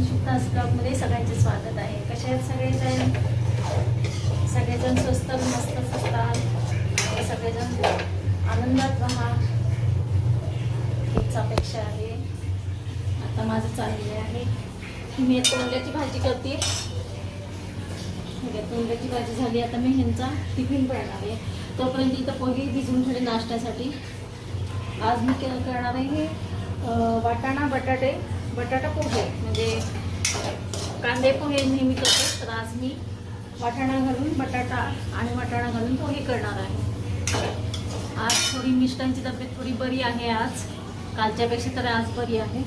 शुद्धास ब्लॉगमध्ये सगळ्यांचे स्वागत आहे. कसे आहेत सगळेजण? सगळेजण स्वस्त मस्त असतात सगळेजण आनंदात राहा. हीच अपेक्षा आहे. आता माझं चाललेलं आहे. मी तोंड्याची भाजी करते. तोंड्याची भाजी झाली. आता मी ह्यांचा टिफिन बनणार आहे. तोपर्यंत इथं पोहे भिजवून ठेवले नाश्त्यासाठी. आज मी के- करणार आहे हे वाटाणा बटाटे. बटाटा पोहे म्हणजे कांदे पोहे नेहमी करतो. तर आज मी वाटाणा घालून बटाटा आणि वाटाणा घालून पोहे करणार आहे. आज थोडी मिष्टांची तब्येत थोडी बरी आहे आज. कालच्यापेक्षा तर आज बरी आहे.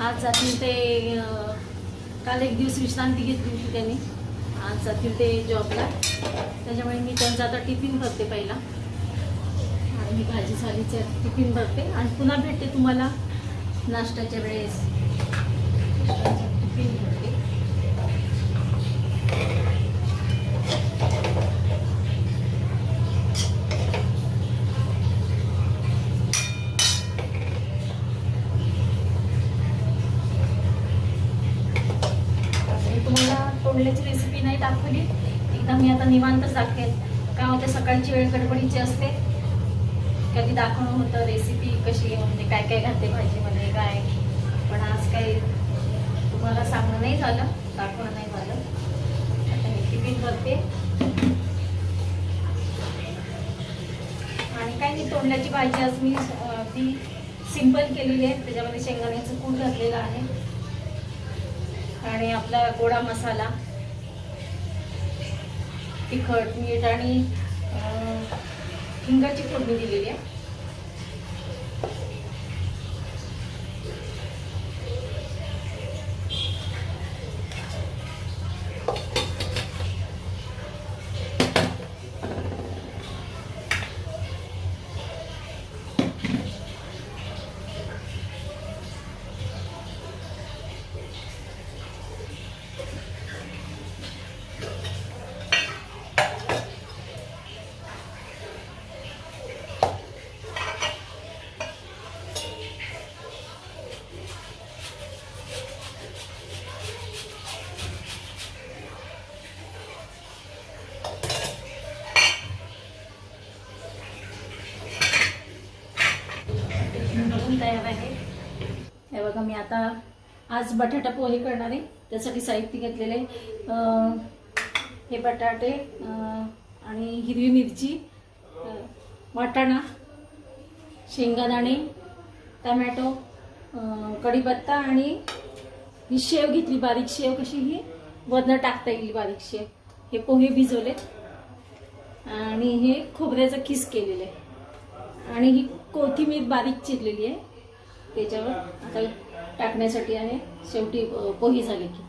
आज जातील ते काल एक दिवस विश्रांती घेतली होती त्यांनी. आज जातील ते जॉबला. त्याच्यामुळे मी त्यांचा आता टिफिन करते पहिला. मी भाजी झालीच टिफिन भरते आणि पुन्हा भेटते तुम्हाला नाश्त्याच्या वेळेस. टिफिन भरते. मी तुम्हाला तोडल्याची रेसिपी नाही दाखवली. एकदा मी आता निवांतच दाखवेल काय होते सकाळची वेळ गडबडीची असते. कधी दाखवणं होतं रेसिपी कशी म्हणजे काय काय घालते भाजीमध्ये काय? पण आज काही तुम्हाला सांगणं नाही झालं दाखवणं नाही झालं. आता मी टिफिन करते. आणि काय नाही तोंडल्याची भाजी आज मी ती सिंपल केलेली आहे. त्याच्यामध्ये शेंगदाण्याचं कूट घातलेलं आहे. आणि आपला गोडा मसाला तिखट मीठ आणि हिंगाची फोडणी दिलेली आहे. हे बघा मी आता आज बटाटा पोहे करणार आहे. त्यासाठी साहित्य घेतलेले हे बटाटे आणि हिरवी मिरची वाटाणा शेंगादाणे टमॅटो कढीपत्ता आणि ही शेव घेतली बारीक शेव कशी ही? वरनं टाकता येईल बारीक शेव. हे पोहे भिजवले आणि हे खोबऱ्याचा किस केलेलं आहे. आणि ही कोथिंबीर बारीक चिरलेली आहे. त्याच्यावर आता टाकण्यासाठी आहे शेवटी पोही झाली की.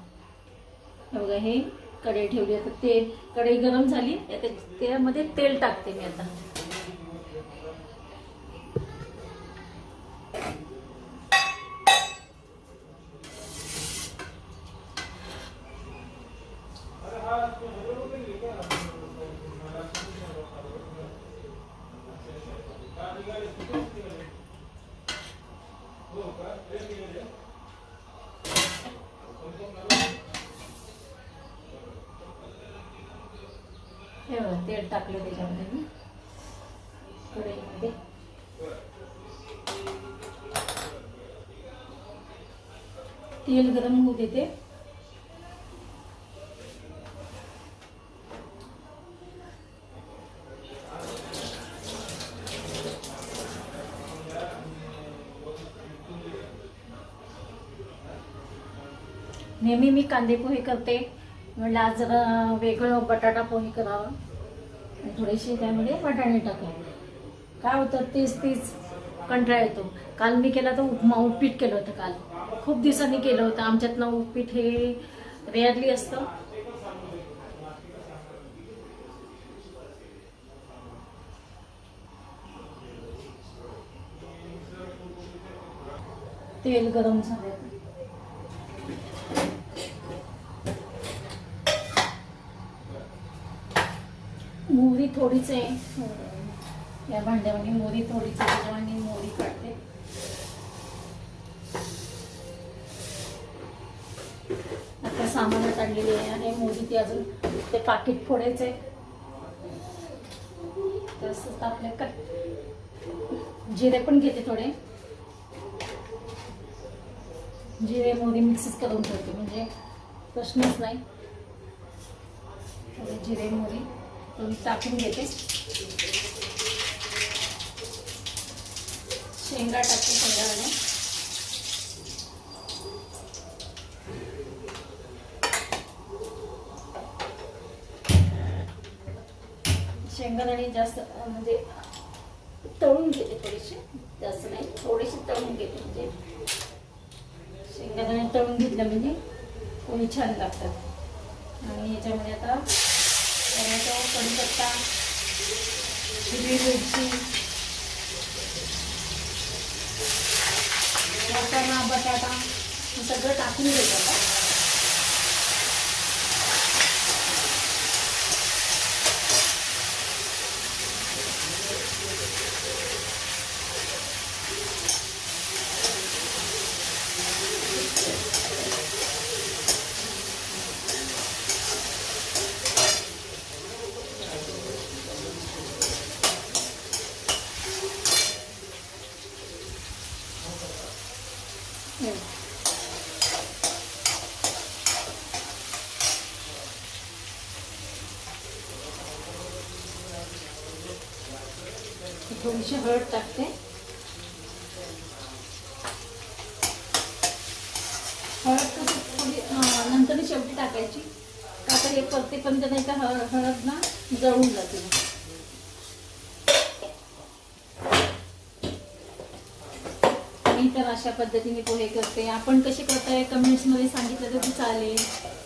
हे बघा हे कढई ठेवली. आता ते कढई गरम झाली त्यामध्ये तेल टाकते मी आता. तेल टाकलं त्याच्यामध्ये मी. कढईमध्ये. तेल गरम होऊ देते. नेहमी मी कांदे पोहे करते. म्हणलं आज जरा वेगळं बटाटा पोहे करावं. आणि थोडेसे त्यामध्ये वाटाणे टाकावे काय होतं? तेच तेच कंटाळा येतो. काल मी केला तर उपमा उपीट केलं होतं काल. खूप दिवसांनी केलं होतं. आमच्यातनं उपीट हे रेअरली असतं. तेल गरम झालं. मोहरी थोडीच आहे. या भांड्यामध्ये मोहरी थोडीच आहे त्याच्यामुळे मी मोहरी काढते. आता सामानात आणलेली आहे मोहरी ती अजून ते पाकिट आहे तसंच आपल्या कट जिरे पण घेते थोडे. जिरे मोहरी मिक्सच करून ठेवते म्हणजे प्रश्नच नाही. थोडे जिरे मोहरी. टाकून घेते. शेंगा टाकते शेंगाने शेंगादाणे जास्त म्हणजे तळून घेते थोडीशी जास्त नाही थोडीशी तळून घेते म्हणजे शेंगादाणे तळून घेतलं म्हणजे कोणी छान लागतात. आणि याच्यामध्ये आता टोमॅटो कढीपत्ता हिरवी मिरची वाटाणा बटाटा हे सगळं टाकून घ्यायचं आता हे. थोडीशी हळद टाकते हळद कशी थोडी नंतर शेवटी टाकायची। का तर हे करते पण नाही तर हळद हळद ना जळून जाते। मी तर अशा पद्धतीने पोहे करते. आपण कसे करताय? कमेंट्समध्ये सांगितलं तरी चालेल.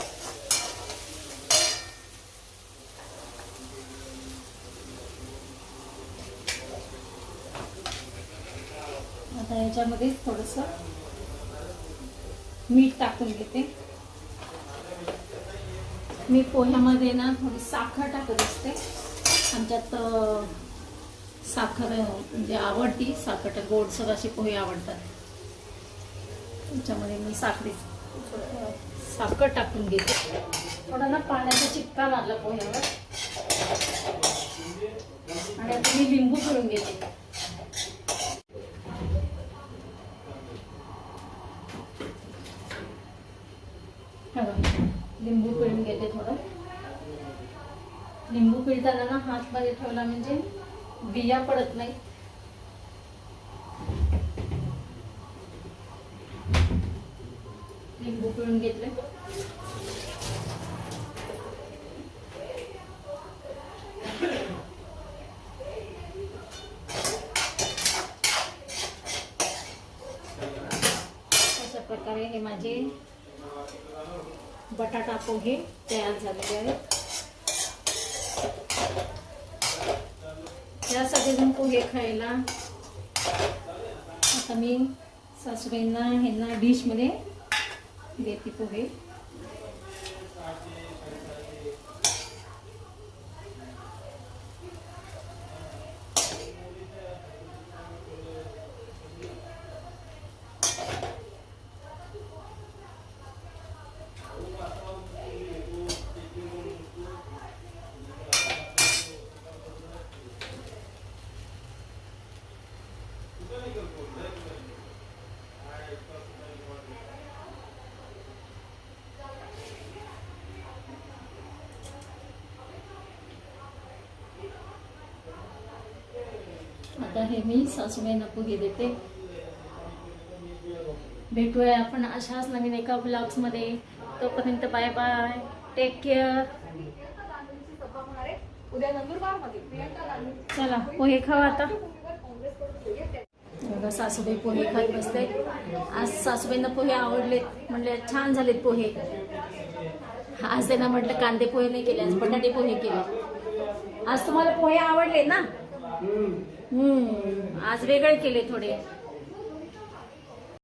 आता याच्यामध्ये थोडस मीठ टाकून घेते. मी पोह्यामध्ये ना थोडी साखर टाकत असते. आमच्यात साखर म्हणजे आवडती साखर गोडसर असे पोहे आवडतात. त्याच्यामध्ये मी साखरी साखर टाकून घेते. थोडा ना पाण्याचा चिपका लागला पोह्यावर. आणि आता मी लिंबू पिळून घेते हे बघा, लिंबू पिळून घेते थोडं लिंबू पिळताना ना हातमध्ये ठेवला म्हणजे बिया पडत नाही. लिंबू पिळून घेतले. अशा प्रकारे हे माझे बटाटा पोहे तयार झालेले आहेत. या सगळेजण पोहे खायला. आता मी सासूबाईंना ह्यांना डिशमध्ये देते पोहे. आता हे मी सासूबाईंना पोहे देते. भेटूया आपण अशाच नवीन एका ब्लॉग्समध्ये तोपर्यंत बाय बाय टेक केअर चला पोहे खावा आता. बघा सासूबाई पोहे खात बसले. आज सासूबाईंना पोहे आवडले. म्हणले छान झालेत पोहे. आज त्यांना म्हटलं कांदे पोहे नाही केले आज बटाटे पोहे केले. आज तुम्हाला पोहे आवडले ना? आज वेगळे केले थोडे.